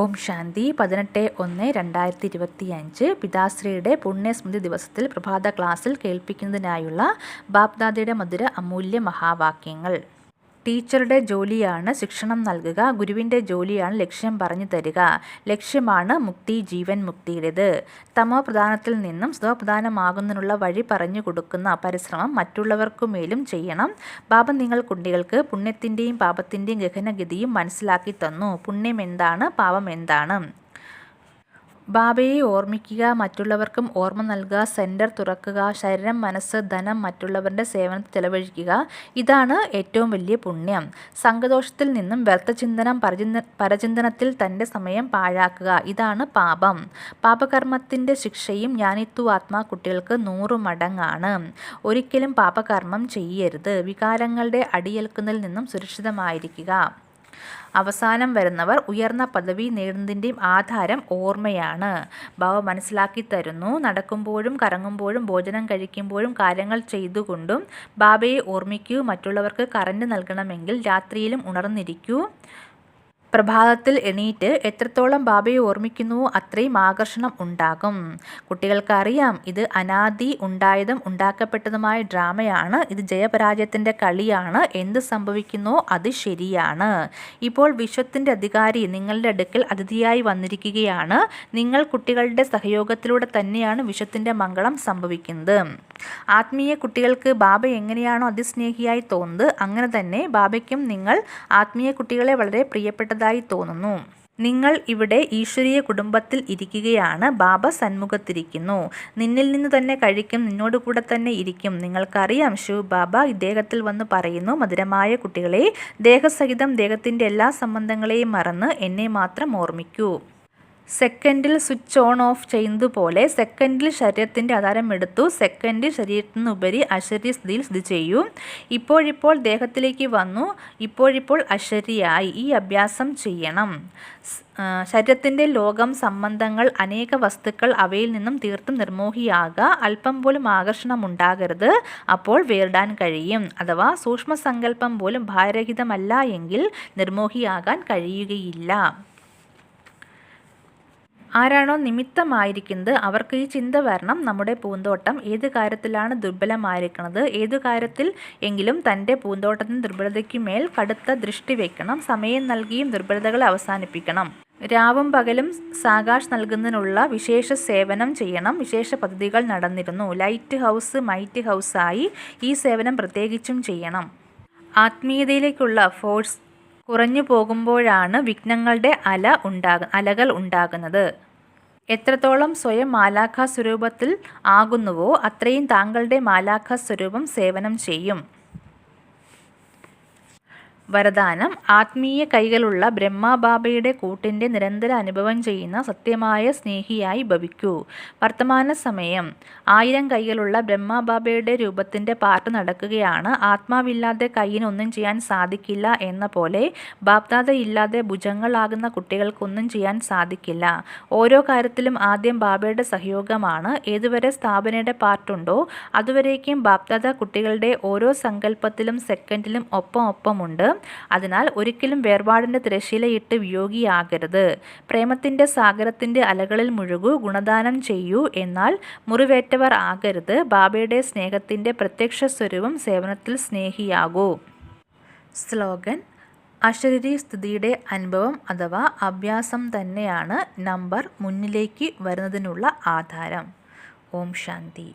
ഓം ശാന്തി പതിനെട്ട് ഒന്ന് രണ്ടായിരത്തി ഇരുപത്തി അഞ്ച് പിതാശ്രീയുടെ പുണ്യസ്മൃതി ദിവസത്തിൽ പ്രഭാത ക്ലാസ്സിൽ കേൾപ്പിക്കുന്നതിനായുള്ള ബാപ്ദാദയുടെ മധുര അമൂല്യ മഹാവാക്യങ്ങൾ. ടീച്ചറുടെ ജോലിയാണ് ശിക്ഷണം നൽകുക ഗുരുവിന്റെ ജോലിയാണ് ലക്ഷ്യം പറഞ്ഞു തരിക. ലക്ഷ്യമാണ് മുക്തി ജീവൻ മുക്തിയുടേത്. തമോ പ്രധാനത്തിൽ നിന്നും സ്വപ്രധാനമാകുന്നതിനുള്ള വഴി പറഞ്ഞു കൊടുക്കുന്ന പരിശ്രമം മറ്റുള്ളവർക്കുമേലും ചെയ്യണം. ബാബ നിങ്ങൾ കുട്ടികൾക്ക് പുണ്യത്തിന്റെയും പാപത്തിന്റെയും ഗഹനഗതിയും മനസ്സിലാക്കി തന്നു. പുണ്യം എന്താണ്? പാപം എന്താണ്? ബാബയെ ഓർമ്മിക്കുക മറ്റുള്ളവർക്കും ഓർമ്മ നൽകുക സെന്റർ തുറക്കുക ശരീരം മനസ്സ് ധനം മറ്റുള്ളവരുടെ സേവനത്തിൽ ചെലവഴിക്കുക ഇതാണ് ഏറ്റവും വലിയ പുണ്യം. സംഘദോഷത്തിൽ നിന്നും വ്യർത്ഥചിന്തനം പരചിന്ത പരചിന്തനത്തിൽ തന്റെ സമയം പാഴാക്കുക ഇതാണ് പാപം. പാപകർമ്മത്തിന്റെ ശിക്ഷയും ഞാനിത്തു ആത്മാ കുട്ടികൾക്ക് നൂറ് മടങ്ങാണ്. ഒരിക്കലും പാപകർമ്മം ചെയ്യരുത്. വികാരങ്ങളുടെ അടിയേൽക്കുന്നതിൽ നിന്നും സുരക്ഷിതമായിരിക്കുക. അവസാനം വരുന്നവർ ഉയർന്ന പദവി നേടുന്നതിന്റെയും ആധാരം ഓർമ്മയാണ്. ബാബ മനസ്സിലാക്കി തരുന്നു. നടക്കുമ്പോഴും കറങ്ങുമ്പോഴും ഭോജനം കഴിക്കുമ്പോഴും കാര്യങ്ങൾ ചെയ്തുകൊണ്ടും ബാബയെ ഓർമ്മിക്കൂ. മറ്റുള്ളവർക്ക് കറണ്ട് നൽകണമെങ്കിൽ രാത്രിയിലും ഉണർന്നിരിക്കൂ. പ്രഭാതത്തിൽ എണീറ്റ് എത്രത്തോളം ബാബയെ ഓർമ്മിക്കുന്നുവോ അത്രയും ആകർഷണം ഉണ്ടാകും. കുട്ടികൾക്ക് അറിയാം ഇത് അനാദി ഉണ്ടായതും ഉണ്ടാക്കപ്പെട്ടതുമായ ഡ്രാമയാണ്. ഇത് ജയപരാജയത്തിന്റെ കളിയാണ്. എന്ത് സംഭവിക്കുന്നുവോ അത് ശരിയാണ്. ഇപ്പോൾ വിശ്വത്തിന്റെ അധികാരി നിങ്ങളുടെ അടുക്കൽ അതിഥിയായി വന്നിരിക്കുകയാണ്. നിങ്ങൾ കുട്ടികളുടെ സഹയോഗത്തിലൂടെ തന്നെയാണ് വിശ്വത്തിന്റെ മംഗളം സംഭവിക്കുന്നത്. ആത്മീയ കുട്ടികൾക്ക് ബാബ എങ്ങനെയാണോ അതിസ്നേഹിയായി തോന്നുന്നത് അങ്ങനെ തന്നെ ബാബയ്ക്കും നിങ്ങൾ ആത്മീയ കുട്ടികളെ വളരെ പ്രിയപ്പെട്ടതായി തോന്നുന്നു. നിങ്ങൾ ഇവിടെ ഈശ്വരീയ കുടുംബത്തിൽ ഇരിക്കുകയാണ്. ബാബ സന്മുഖത്തിരിക്കുന്നു. നിന്നിൽ നിന്ന് തന്നെ കഴിക്കും. നിന്നോട് കൂടെ തന്നെ ഇരിക്കും. നിങ്ങൾക്കറിയാം ശിവ് ബാബ ഇദ്ദേഹത്തിൽ വന്ന് പറയുന്നു മധുരമായ കുട്ടികളെ ദേഹസഹിതം ദേഹത്തിന്റെ എല്ലാ സംബന്ധങ്ങളെയും മറന്ന് എന്നെ മാത്രം ഓർമ്മിക്കൂ. സെക്കൻഡിൽ സ്വിച്ച് ഓൺ ഓഫ് ചെയ്യുന്നതുപോലെ സെക്കൻഡിൽ ശരീരത്തിന്റെ ആധാരം എടുത്തു. സെക്കൻഡിൽ ശരീരത്തിനുപരി അശരീര സ്ഥിതിയിൽ സ്ഥിതി ചെയ്യും. ഇപ്പോഴിപ്പോൾ ദേഹത്തിലേക്ക് വന്നു. ഇപ്പോഴിപ്പോൾ അശരിയായി ഈ അഭ്യാസം ചെയ്യണം. ശരീരത്തിന്റെ ലോകം സംബന്ധങ്ങൾ അനേക വസ്തുക്കൾ അവയിൽ നിന്നും തീർത്തും നിർമോഹിയാകുക അല്പം പോലും ആകർഷണം ഉണ്ടാകരുത്. അപ്പോൾ വേറിടാൻ കഴിയും. അഥവാ സൂക്ഷ്മസങ്കല്പം പോലും ഭാരരഹിതമല്ല എങ്കിൽ നിർമോഹിയാകാൻ കഴിയുകയില്ല. ആരാണോ നിമിത്തമായിരിക്കുന്നത് അവർക്ക് ഈ ചിന്ത വരണം. നമ്മുടെ പൂന്തോട്ടം ഏത് കാര്യത്തിലാണ് ദുർബലമായിരിക്കുന്നത്? ഏതു കാര്യത്തിൽ എങ്കിലും തന്റെ പൂന്തോട്ടത്തിന് ദുർബലതയ്ക്ക് മേൽ കടുത്ത ദൃഷ്ടി വയ്ക്കണം സമയം നൽകിയും ദുർബലതകളെ അവസാനിപ്പിക്കണം. രാവും പകലും സാകാഷ് നൽകുന്നതിനുള്ള വിശേഷ സേവനം ചെയ്യണം. വിശേഷ പദ്ധതികൾ നടന്നിരുന്നു. ലൈറ്റ് ഹൗസ് മൈറ്റ് ഹൗസായി ഈ സേവനം പ്രത്യേകിച്ചും ചെയ്യണം. ആത്മീയതയിലേക്കുള്ള ഫോഴ്സ് കുറഞ്ഞു പോകുമ്പോഴാണ് വിഘ്നങ്ങളുടെ അല ഉണ്ടാക അലകൾ ഉണ്ടാകുന്നത്. എത്രത്തോളം സ്വയം മാലാഖ സ്വരൂപത്തിൽ ആകുന്നുവോ അത്രയും താങ്കളുടെ മാലാഖ സ്വരൂപം സേവനം ചെയ്യും. വരദാനം ആത്മീയ കൈകളുള്ള ബ്രഹ്മബാബയുടെ കൂട്ടിന്റെ നിരന്തര അനുഭവം ചെയ്യുന്ന സത്യമായ സ്നേഹിയായി ഭവിക്കൂ. വർത്തമാന സമയം. ആയിരം കൈകളുള്ള ബ്രഹ്മബാബയുടെ രൂപത്തിന്റെ പാട്ട് നടക്കുകയാണ്. ആത്മാവില്ലാതെ കൈയിനൊന്നും ചെയ്യാൻ സാധിക്കില്ല എന്ന പോലെ ബാപ്താതയില്ലാതെ ഭുജങ്ങളാകുന്ന കുട്ടികൾക്കൊന്നും ചെയ്യാൻ സാധിക്കില്ല. ഓരോ കാര്യത്തിലും ആദ്യം ബാബയുടെ സഹയോഗമാണ്. ഏതുവരെ സ്ഥാപനയുടെ പാർട്ടുണ്ടോ അതുവരേക്കും ബാപ്താത കുട്ടികളുടെ ഓരോ സങ്കല്പത്തിലും സെക്കൻഡിലും ഒപ്പം ഒപ്പമുണ്ട്. അതിനാൽ ഒരിക്കലും വേർപാടിന്റെ തിരശീലയിട്ട് വിയോഗിയാകരുത്. പ്രേമത്തിന്റെ സാഗരത്തിന്റെ അലകളിൽ മുഴുകൂ ഗുണദാനം ചെയ്യൂ എന്നാൽ മുറിവേറ്റവർ ആകരുത്. ബാബയുടെ സ്നേഹത്തിന്റെ പ്രത്യക്ഷ സ്വരൂപം സേവനത്തിൽ സ്നേഹിയാകൂ. സ്ലോഗൻ അശരീരി സ്ഥിതിയുടെ അനുഭവം അഥവാ അഭ്യാസം തന്നെയാണ് നമ്പർ മുന്നിലേക്ക് വരുന്നതിനുള്ള ആധാരം. ഓം ശാന്തി.